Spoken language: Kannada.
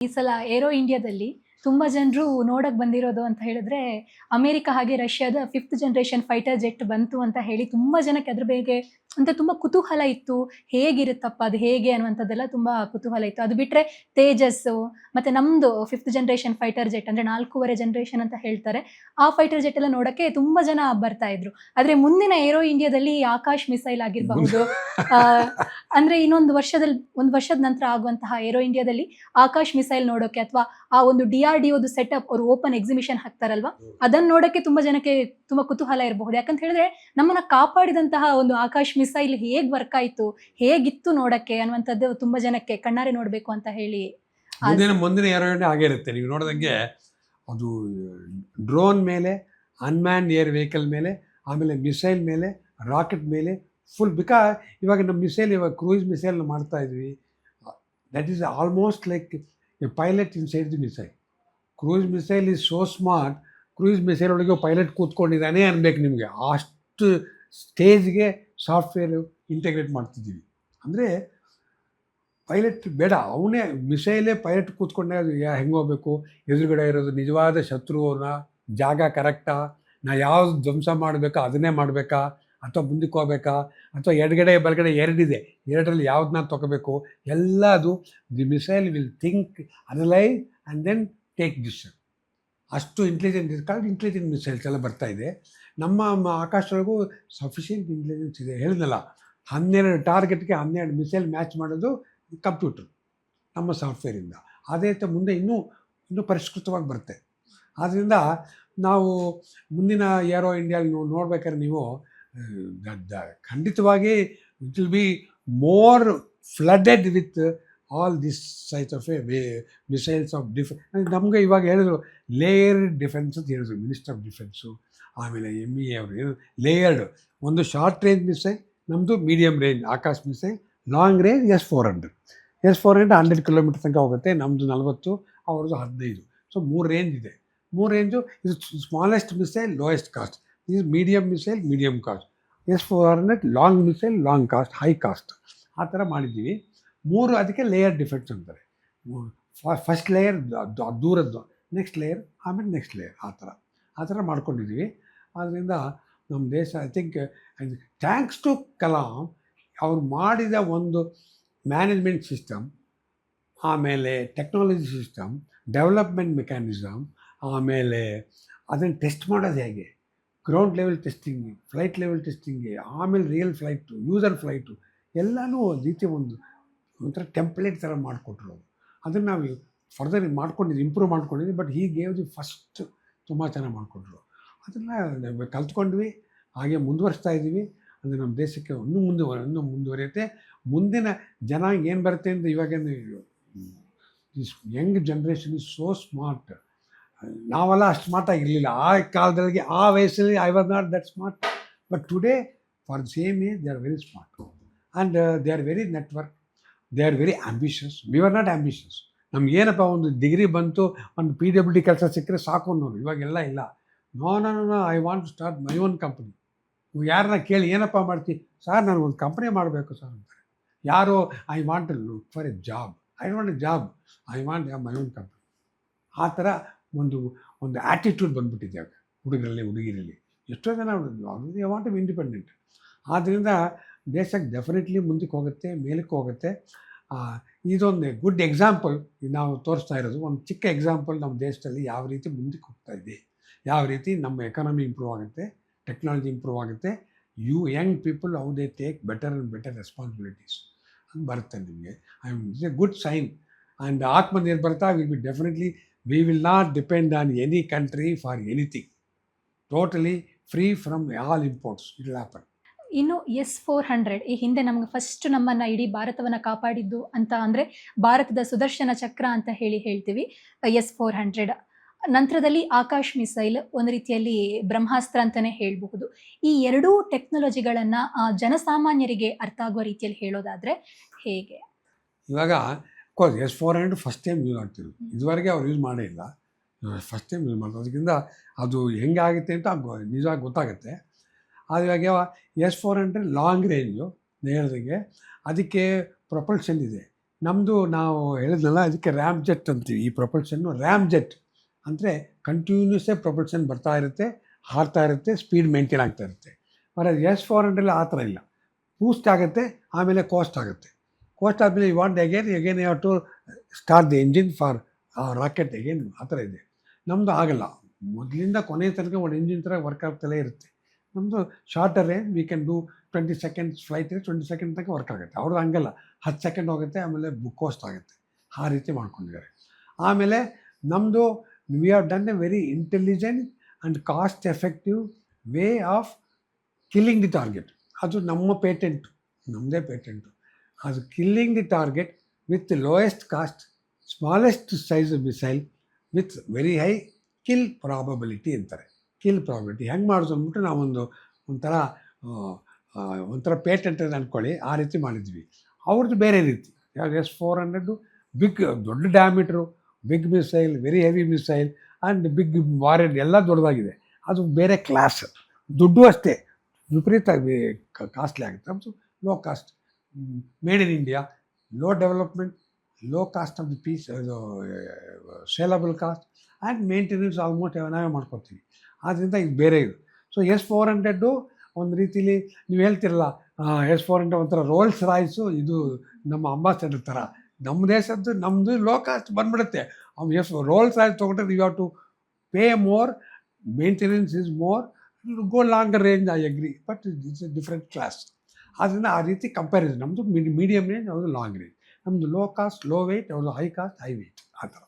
ಈ ಸಲ ಏರೋ ಇಂಡಿಯಾದಲ್ಲಿ ತುಂಬಾ ಜನರು ನೋಡಕ್ ಬಂದಿರೋದು ಅಂತ ಹೇಳಿದ್ರೆ ಅಮೆರಿಕ ಹಾಗೆ ರಷ್ಯಾದ ಫಿಫ್ತ್ ಜನರೇಷನ್ ಫೈಟರ್ ಜೆಟ್ ಬಂತು ಅಂತ ಹೇಳಿ ತುಂಬಾ ಜನಕ್ಕೆ ಅದ್ರ ಬಗ್ಗೆ ಅಂತ ತುಂಬಾ ಕುತೂಹಲ ಇತ್ತು. ಹೇಗಿರುತ್ತಪ್ಪ ಅದು ಹೇಗೆ ಅನ್ನುವಂಥದ್ದೆಲ್ಲ ತುಂಬಾ ಕುತೂಹಲ ಇತ್ತು. ಅದು ಬಿಟ್ರೆ ತೇಜಸ್ ಮತ್ತೆ ನಮ್ದು ಫಿಫ್ತ್ ಜನರೇಷನ್ ಫೈಟರ್ ಜೆಟ್ ಅಂದ್ರೆ ನಾಲ್ಕೂವರೆ ಜನರೇಷನ್ ಅಂತ ಹೇಳ್ತಾರೆ. ಆ ಫೈಟರ್ ಜೆಟ್ ಎಲ್ಲ ನೋಡಕ್ಕೆ ತುಂಬಾ ಜನ ಬರ್ತಾ ಇದ್ರು. ಆದ್ರೆ ಮುಂದಿನ ಏರೋ ಇಂಡಿಯಾದಲ್ಲಿ ಆಕಾಶ್ ಮಿಸೈಲ್ ಆಗಿರಬಹುದು. ಆ, ಅಂದ್ರೆ ಇನ್ನೊಂದು ವರ್ಷದಲ್ಲಿ ಒಂದು ವರ್ಷದ ನಂತರ ಆಗುವಂತಹ ಏರೋ ಇಂಡಿಯಾದಲ್ಲಿ ಆಕಾಶ್ ಮಿಸೈಲ್ ನೋಡೋಕೆ ಅಥವಾ ಆ ಒಂದು ಡಿ ಆರ್ ಡಿ ಒಂದು ಸೆಟಪ್ ಅವರು ಓಪನ್ ಎಕ್ಸಿಬಿಷನ್ ಹಾಕ್ತಾರಲ್ವಾ? ಅದನ್ನ ನೋಡಕ್ಕೆ ತುಂಬಾ ಜನಕ್ಕೆ ತುಂಬಾ ಕುತೂಹಲ ಇರಬಹುದು. ಯಾಕಂತ ಹೇಳಿದ್ರೆ ನಮ್ಮನ್ನ ಕಾಪಾಡಿದಂತಹ ಒಂದು ಆಕಾಶ್ ಮಿಸೈಲ್ ಹೇಗ್ ವರ್ಕ್ ಆಯ್ತು, ಹೇಗಿತ್ತು ನೋಡಕ್ಕೆ ಅನ್ನುವಂಥದ್ದು ತುಂಬಾ ಜನಕ್ಕೆ ಕಣ್ಣಾರೆ ನೋಡ್ಬೇಕು ಅಂತ ಹೇಳಿ. ಮುಂದಿನ ಮುಂದಿನ ಎರಡನೇ ಹಾಗೆ ಇರುತ್ತೆ. ನೀವು ನೋಡಿದಂಗೆ ಅದು ಡ್ರೋನ್ ಮೇಲೆ ಅನ್ಮ್ಯಾನ್ ಏರ್ ವೆಹಿಕಲ್ ಮೇಲೆ, ಆಮೇಲೆ ಮಿಸೈಲ್ ಮೇಲೆ ರಾಕೆಟ್ ಮೇಲೆ ಫುಲ್ ಬಿಕಾ ಇವಾಗ ನಮ್ಮ ಮಿಸೈಲ್ ಇವಾಗ ಕ್ರೂಸ್ ಮಿಸೈಲ್ ಮಾಡ್ತಾ ಇದ್ವಿ. That is almost like a pilot inside the missile cruise missile is so smart cruise missile ಒಳಗೆ ಪೈಲಟ್ ಕೂತ್ಕೊಂಡಿದ್ದಾನೆ ಅನ್ಬೇಕು ನಿಮಗೆ. ಅಷ್ಟು ಸ್ಟೇಜ್ಗೆ ಸಾಫ್ಟ್ವೇರ್ ಇಂಟಗ್ರೇಟ್ ಮಾಡ್ತಿದ್ದೀವಿ. ಅಂದರೆ ಪೈಲಟ್ ಬೇಡ, ಅವನೇ ಮಿಸೈಲೇ ಪೈಲಟ್ ಕೂತ್ಕೊಂಡೆ ಅದು ಯಾ ಹೆಂಗೆ ಹೋಗ್ಬೇಕು? ಎದುರುಗಡೆ ಇರೋದು ನಿಜವಾದ ಶತ್ರುವನ್ನ, ಜಾಗ ಕರೆಕ್ಟಾ ನಾ ಯಾವ್ದು ಧ್ವಂಸ ಮಾಡಬೇಕಾ? ಅದನ್ನೇ ಮಾಡಬೇಕಾ? ಅಥವಾ ಮುಂದಕ್ಕೆ ಹೋಗ್ಬೇಕಾ? ಅಥವಾ ಎಡಗಡೆ, ಬಲಗಡೆ ಎರಡಿದೆ. ಎರಡರಲ್ಲಿ ಯಾವ್ದನ್ನ ತೊಗೋಬೇಕು? ಎಲ್ಲ ಅದು the missile will think analyse and then take decision ಅಷ್ಟು ಇಂಟೆಲಿಜೆಂಟ್ ಕಾರಣ ಇಂಟೆಲಿಜೆಂಟ್ ಮಿಸೈಲ್ಸ್ ಎಲ್ಲ ಬರ್ತಾ ಇದೆ. ನಮ್ಮ ಆಕಾಶದೊಳಗೂ ಸಫಿಷಿಯೆಂಟ್ ಇಂಟೆಲಿಜೆನ್ಸ್ ಇದೆ. ಹೇಳಿದ್ನಲ್ಲ, ಹನ್ನೆರಡು ಟಾರ್ಗೆಟ್ಗೆ ಹನ್ನೆರಡು ಮಿಸೈಲ್ ಮ್ಯಾಚ್ ಮಾಡೋದು ಕಂಪ್ಯೂಟರ್ ನಮ್ಮ ಸಾಫ್ಟ್ವೇರಿಂದ ಅದೇ ರೀತಿ ಮುಂದೆ ಇನ್ನೂ ಇನ್ನೂ ಪರಿಷ್ಕೃತವಾಗಿ ಬರುತ್ತೆ. ಆದ್ದರಿಂದ ನಾವು ಮುಂದಿನ ಏರೋ ಇಂಡಿಯಾ ನೀವು ನೋಡ್ಬೇಕಾದ್ರೆ ನೀವು ಖಂಡಿತವಾಗಿ it will be more flooded with all this sight of a way missiles of defence ನಮಗೆ ಇವಾಗ ಹೇಳಿದ್ರು ಲೇಯರ್ ಡಿಫೆನ್ಸ್ ಅಂತ ಹೇಳಿದ್ರು ಮಿನಿಸ್ಟರ್ ಆಫ್ ಡಿಫೆನ್ಸು ಆಮೇಲೆ ಎಂ ಇ ಅವರು ಲೇಯರ್ಡ್ ಒಂದು ಶಾರ್ಟ್ ರೇಂಜ್ ಮಿಸೈಲ್ ನಮ್ಮದು medium range Akash missile long range S four hundred S four hundred hundred kilometre ತನಕ ಹೋಗುತ್ತೆ ನಮ್ಮದು ನಲವತ್ತು, ಅವ್ರದ್ದು ಹದಿನೈದು. ಸೊ ಮೂರು ರೇಂಜ್ ಇದೆ. ಮೂರು ರೇಂಜು ಇದು ಸ್ಮಾಲೆಸ್ಟ್ ಮಿಸೈಲ್ ಲೋಯೆಸ್ಟ್ ಕಾಸ್ಟ್ ಇದು medium missile medium cost S four hundred long missile long cost high cost ಆ ಥರ ಮಾಡಿದ್ದೀವಿ. ಮೂರು ಅದಕ್ಕೆ ಲೇಯರ್ ಡಿಫೆಕ್ಟ್ಸ್ ಅಂತಾರೆ. ಫಸ್ಟ್ ಲೇಯರ್ ದೂರದ್ದು ನೆಕ್ಸ್ಟ್ ಲೇಯರ್ ಆಮೇಲೆ ನೆಕ್ಸ್ಟ್ ಲೇಯರ್ ಆ ಥರ. ಆ ಥರ ಮಾಡ್ಕೊಂಡಿದ್ದೀವಿ. ಆದ್ದರಿಂದ ನಮ್ಮ ದೇಶ I think thanks to Kalam ಅವ್ರು ಮಾಡಿದ ಒಂದು ಮ್ಯಾನೇಜ್ಮೆಂಟ್ ಸಿಸ್ಟಮ್ ಆಮೇಲೆ ಟೆಕ್ನಾಲಜಿ ಸಿಸ್ಟಮ್ ಡೆವಲಪ್ಮೆಂಟ್ ಮೆಕ್ಯಾನಿಸಮ್ ಆಮೇಲೆ ಅದನ್ನು ಟೆಸ್ಟ್ ಮಾಡೋದು ಹೇಗೆ? Ground level testing flight level testing ಆಮೇಲೆ ರಿಯಲ್ ಫ್ಲೈಟು ಯೂಸರ್ ಫ್ಲೈಟು ಎಲ್ಲನೂ ರೀತಿ ಒಂದು ಒಂಥರ ಟೆಂಪ್ಲೇಟ್ ಥರ ಮಾಡಿಕೊಟ್ರು ಅವರು. ಅದನ್ನು ನಾವು ಫರ್ದರ್ ಮಾಡ್ಕೊಂಡಿದ್ದೀವಿ ಇಂಪ್ರೂವ್ ಮಾಡ್ಕೊಂಡಿದ್ದೀವಿ ಬಟ್ ಹೀಗೆ ದಿ ಫಸ್ಟ್ ತುಂಬ ಚೆನ್ನಾಗಿ ಮಾಡಿಕೊಟ್ರು. ಅದನ್ನು ಕಲ್ತ್ಕೊಂಡ್ವಿ. ಹಾಗೆ ಮುಂದುವರಿಸ್ತಾ ಇದ್ದೀವಿ. ಅದು ನಮ್ಮ ದೇಶಕ್ಕೆ ಇನ್ನೂ ಮುಂದುವ ಇನ್ನೂ ಮುಂದುವರಿಯುತ್ತೆ. ಮುಂದಿನ ಜನಾಂಗ ಏನು ಬರುತ್ತೆ ಅಂತ ಇವಾಗ is young generation is so smart. ನಾವೆಲ್ಲ ಅಷ್ಟು ಸ್ಮಾರ್ಟ್ ಆಗಿರಲಿಲ್ಲ. ಆ ಕಾಲದಲ್ಲಿ, ಆ ವಯಸ್ಸಲ್ಲಿ I was not that smart but today for same age they are very smart and they are very network they are very ambitious we are not ambitious ನಮ್ಗೆ ಏನಪ್ಪ, ಒಂದು ಡಿಗ್ರಿ ಬಂತು, ಒಂದು ಪಿ ಡಬ್ಲ್ಯೂ ಡಿ ಕೆಲಸ ಸಿಕ್ಕರೆ ಸಾಕು ಅನ್ನೋರು. ಇವಾಗೆಲ್ಲ ಇಲ್ಲ. No no no I want to start my own company ನೀವು ಯಾರನ್ನ ಕೇಳಿ, ಏನಪ್ಪ ಮಾಡ್ತಿ? ಸರ್, ನಾನು ಒಂದು ಕಂಪ್ನಿ ಮಾಡಬೇಕು ಸರ್ ಅಂತಾರೆ. ಯಾರೋ I want look for a job I want a job I want my own company ಆ ಥರ ಒಂದು ಒಂದು ಆ್ಯಟಿಟ್ಯೂಡ್ ಬಂದುಬಿಟ್ಟಿದೆ ಆಗ, ಹುಡುಗರಲ್ಲಿ, ಹುಡುಗಿರಲ್ಲಿ. ಎಷ್ಟೋ ಜನ ಐ ವಾಂಟ್ ಟು ಇಂಡಿಪೆಂಡೆಂಟ್ ಆದ್ದರಿಂದ ದೇಶಕ್ಕೆ ಡೆಫಿನೆಟ್ಲಿ ಮುಂದಕ್ಕೆ ಹೋಗುತ್ತೆ, ಮೇಲಕ್ಕೆ ಹೋಗುತ್ತೆ. ಇದೊಂದು ಗುಡ್ ಎಕ್ಸಾಂಪಲ್ ನಾವು ತೋರಿಸ್ತಾ ಇರೋದು, ಒಂದು ಚಿಕ್ಕ ಎಕ್ಸಾಂಪಲ್ ನಮ್ಮ ದೇಶದಲ್ಲಿ ಯಾವ ರೀತಿ ಮುಂದಕ್ಕೆ ಹೋಗ್ತಾ ಇದೆ. ಯಾವ ರೀತಿ ನಮ್ಮ ಎಕಾನಮಿ ಇಂಪ್ರೂವ್ ಆಗುತ್ತೆ ಟೆಕ್ನಾಲಜಿ ಇಂಪ್ರೂವ್ ಆಗುತ್ತೆ. You young people how they take better and better responsibilities ಅಂತ ಬರುತ್ತೆ ನಿಮಗೆ. I mean it's a good sign and atmanirbharta will be definitely we will not depend on any country for anything totally free from all imports it happen ಇನ್ನು ಎಸ್ ಫೋರ್ ಹಂಡ್ರೆಡ್ ಈ ಹಿಂದೆ ನಮಗೆ ಫಸ್ಟ್ ನಮ್ಮನ್ನ ಇಡೀ ಭಾರತವನ್ನ ಕಾಪಾಡಿದ್ದು ಅಂತ ಅಂದ್ರೆ ಭಾರತದ ಸುದರ್ಶನ ಚಕ್ರ ಅಂತ ಹೇಳಿ ಹೇಳ್ತೀವಿ ಎಸ್ ಫೋರ್ ಹಂಡ್ರೆಡ್. ನಂತರದಲ್ಲಿ ಆಕಾಶ್ ಮಿಸೈಲ್ ಒಂದು ರೀತಿಯಲ್ಲಿ ಬ್ರಹ್ಮಾಸ್ತ್ರ ಅಂತಾನೆ ಹೇಳಬಹುದು. ಈ ಎರಡೂ ಟೆಕ್ನಾಲಜಿಗಳನ್ನ ಜನಸಾಮಾನ್ಯರಿಗೆ ಅರ್ಥ ಆಗುವ ರೀತಿಯಲ್ಲಿ ಹೇಳೋದಾದ್ರೆ ಹೇಗೆ? ಇವಾಗ course S four hundred first time use ಮಾಡ್ತೀವಿ ಇದುವರೆಗೆ ಅವ್ರು ಯೂಸ್ ಮಾಡೇ ಇಲ್ಲ. ಫಸ್ಟ್ ಟೈಮ್ ಯೂಸ್ ಮಾಡ್ತಾರೆ. ಅದಕ್ಕಿಂತ ಅದು ಹೆಂಗಾಗುತ್ತೆ ಅಂತ ನಿಜವಾಗಿ ಗೊತ್ತಾಗುತ್ತೆ. ಇವಾಗ S four hundred long range ಹೇಳ್ದಂಗೆ ಅದಕ್ಕೆ ಪ್ರೊಪಲ್ಷನ್ ಇದೆ. ನಮ್ಮದು ನಾವು ಹೇಳಿದ್ನಲ್ಲ, ಅದಕ್ಕೆ ರ್ಯಾಮ್ ಜೆಟ್ ಅಂತೀವಿ. ಈ ಪ್ರೊಪಲ್ಷನ್ನು ರ್ಯಾಮ್ ಜೆಟ್ ಅಂದರೆ ಕಂಟಿನ್ಯೂಸೇ ಪ್ರೊಪಲ್ಷನ್ ಬರ್ತಾ ಇರುತ್ತೆ, ಹಾರ್ತಾ ಇರುತ್ತೆ ಸ್ಪೀಡ್ ಮೇಂಟೈನ್ ಆಗ್ತಾ ಇರುತ್ತೆ. ಆದರೆ ಎಸ್ ಫೋರ್ ಹಂಡ್ರೆಡ್ ಆ ಥರ ಇಲ್ಲ. ಬೂಸ್ಟ್ ಆಗುತ್ತೆ, ಆಮೇಲೆ ಕೋಸ್ಟ್ ಆಗುತ್ತೆ. ಕೋಸ್ಟ್ ಆದಮೇಲೆ ಯು ವಾಂಟ್ ಅಗೇನ್ ಅಗೇನ್ ಯಾವ to start the engine for rocket again ಆ ಥರ ಇದೆ. ನಮ್ಮದು ಆಗಲ್ಲ. ಮೊದಲಿಂದ ಕೊನೆಯ ತನಕ ಒಂದು ಇಂಜಿನ್ ಥರ ವರ್ಕ್ ಆಗ್ತಲೇ ಇರುತ್ತೆ. ನಮ್ಮದು shorter we can do twenty seconds flight twenty second ತನಕ ವರ್ಕ್ ಆಗುತ್ತೆ. ಅವ್ರದ್ದು ಹಂಗಲ್ಲ. ಹತ್ತು ಸೆಕೆಂಡ್ ಹೋಗುತ್ತೆ, ಆಮೇಲೆ ಬುಕ್ ಕೋಸ್ಟ್ ಆಗುತ್ತೆ. ಆ ರೀತಿ ಮಾಡ್ಕೊಂಡಿದ್ದಾರೆ. ಆಮೇಲೆ ನಮ್ಮದು we are done a very intelligent and cost effective way of killing the target ಅದು ನಮ್ಮ ಪೇಟೆಂಟು ನಮ್ಮದೇ ಪೇಟೆಂಟು ಅದು killing the target with lowest cost smallest size missile with very high kill probability ಅಂತಾರೆ. ಕಿಲ್ ಪ್ರಾಬಬಿಲಿಟಿ ಹೆಂಗೆ ಮಾಡೋದು ಅಂದ್ಬಿಟ್ಟು ನಾವೊಂದು ಒಂಥರ ಒಂಥರ ಪೇಟೆಂಟ್ ಅಂತ ಅಂದ್ಕೊಳ್ಳಿ ಆ ರೀತಿ ಮಾಡಿದ್ವಿ. ಅವ್ರದ್ದು ಬೇರೆ ರೀತಿ. ಯಾವಾಗ ಎಸ್ ಫೋರ್ ಹಂಡ್ರೆಡು ಬಿಗ್, ದೊಡ್ಡ diameter, big missile very heavy missile and big warhead ಎಲ್ಲ ದೊಡ್ಡದಾಗಿದೆ. ಅದು ಬೇರೆ ಕ್ಲಾಸ್. ದುಡ್ಡು ಅಷ್ಟೇ. ವಿಪರೀತ ಕಾಸ್ಟ್ಲಿ ಆಗುತ್ತೆ. ಮತ್ತು low cost made in India low development low cost of the piece saleable cost and maintenance almost ನಾವೇ ಮಾಡ್ಕೊತೀವಿ. ಆದ್ದರಿಂದ ಇದು ಬೇರೆ ಇದು. ಸೊ ಎಸ್ ಫೋರ್ ಹಂಡ್ರೆಡ್ಡು ಒಂದು ರೀತಿಲಿ ನೀವು ಹೇಳ್ತಿರಲ್ಲ ಎಸ್ ಫೋರ್ ಹಂಡ್ರೆಡ್ ಒಂಥರ ರೋಲ್ಸ್ ರಾಯ್ಸು ಇದು ನಮ್ಮ ಅಂಬಾಸಡರ್ ಥರ ನಮ್ಮ ದೇಶದ್ದು ನಮ್ಮದು ಲೋ ಕಾಸ್ಟ್ ಬಂದ್ಬಿಡುತ್ತೆ. ಅವ್ನು ಎಸ್ ರೋಲ್ಸ್ ರಾಯ್ಸ್ ತೊಗೊಂಡ್ರೆ you have to pay more maintenance is more go longer range I agree but it's a different class ಆದ್ದರಿಂದ ಆ ರೀತಿ ಕಂಪ್ಯಾರಿಸನ್ ನಮ್ಮದು ಮೀಡಿಯಮ್ ರೇಂಜ್ ಅವ್ರದ್ದು ಲಾಂಗ್ ರೇಂಜ್ ನಮ್ಮದು ಲೋ ಕಾಸ್ಟ್ ಲೋ ವೆಯ್ಟ್ ಅವ್ರದ್ದು ಹೈ ಕಾಸ್ಟ್ ಹೈ ವೆಯ್ಟ್ ಆ ಥರ.